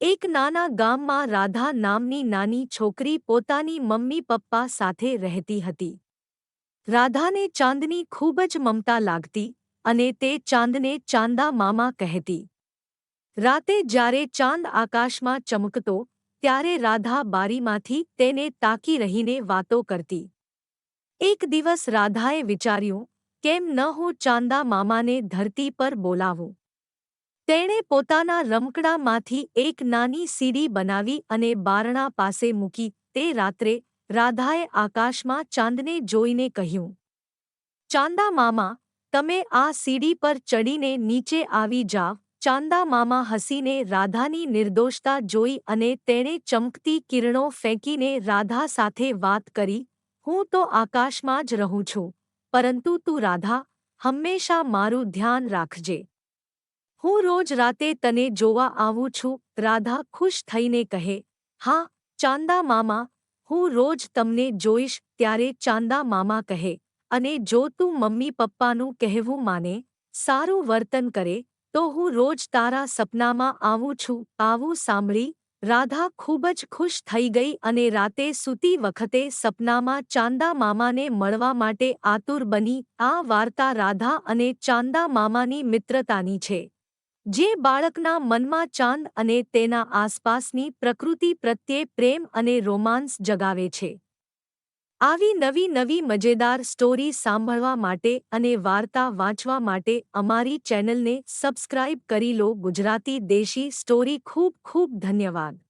એક નાના ગામમાં રાધા નામની નાની છોકરી પોતાની મમ્મી પપ્પા સાથે રહેતી હતી. રાધાને ચાંદની ખૂબ જ મમતા લાગતી અને તે ચાંદને ચાંદા મામા કહેતી. રાતે જ્યારે ચાંદ આકાશમાં ચમકતો, ત્યારે રાધા બારીમાંથી તેને તાકી રહીને વાતો કરતી. એક દિવસ રાધાએ વિચાર્યું, કેમ ન હું ચાંદા મામાને ધરતી પર બોલાવું? તેણે પોતાના રમકડામાંથી એક નાની સીડી બનાવી અને બારણા પાસે મૂકી તે રાત્રે રાધાએ આકાશમાં ચાંદને જોઈને કહ્યું, ચાંદા મામા, તમે આ સીડી પર ચડીને નીચે આવી જાવ ચાંદા મામા હસીને રાધાની નિર્દોષતા જોઈ અને તેણે ચમકતી કિરણો ફેંકીને રાધા સાથે વાત કરી, હું તો આકાશમાં જ રહું છું, પરંતુ તું રાધા, હંમેશા મારું ધ્યાન રાખજે. હું રોજ રાતે તને જોવા આવું છું. રાધા ખુશ થઈને કહે, હા, ચાંદા મામા, હું રોજ તમને જોઈશ. ત્યારે ચાંદા મામા કહે, અને જો તું મમ્મી પપ્પાનું કહેવું માને, સારું વર્તન કરે, તો હું રોજ તારા સપનામાં આવું છું. આવું સાંભળી રાધા ખૂબ જ ખુશ થઈ ગઈ અને રાતે સૂતી વખતે સપનામાં ચાંદા મામાને મળવા માટે આતુર બની. આ વાર્તા રાધા અને ચાંદા મામાની મિત્રતાની છે. જે બાળકના મનમાં ચાંદ અને તેના આસપાસની પ્રકૃતિ પ્રત્યે પ્રેમ અને રોમાન્સ જગાવે છે. આવી નવી નવી મજેદાર સ્ટોરી સાંભળવા માટે અને વાર્તા વાંચવા માટે અમારી ચેનલને સબસ્ક્રાઇબ કરી લો. ગુજરાતી દેશી સ્ટોરી ખૂબ ખૂબ ધન્યવાદ.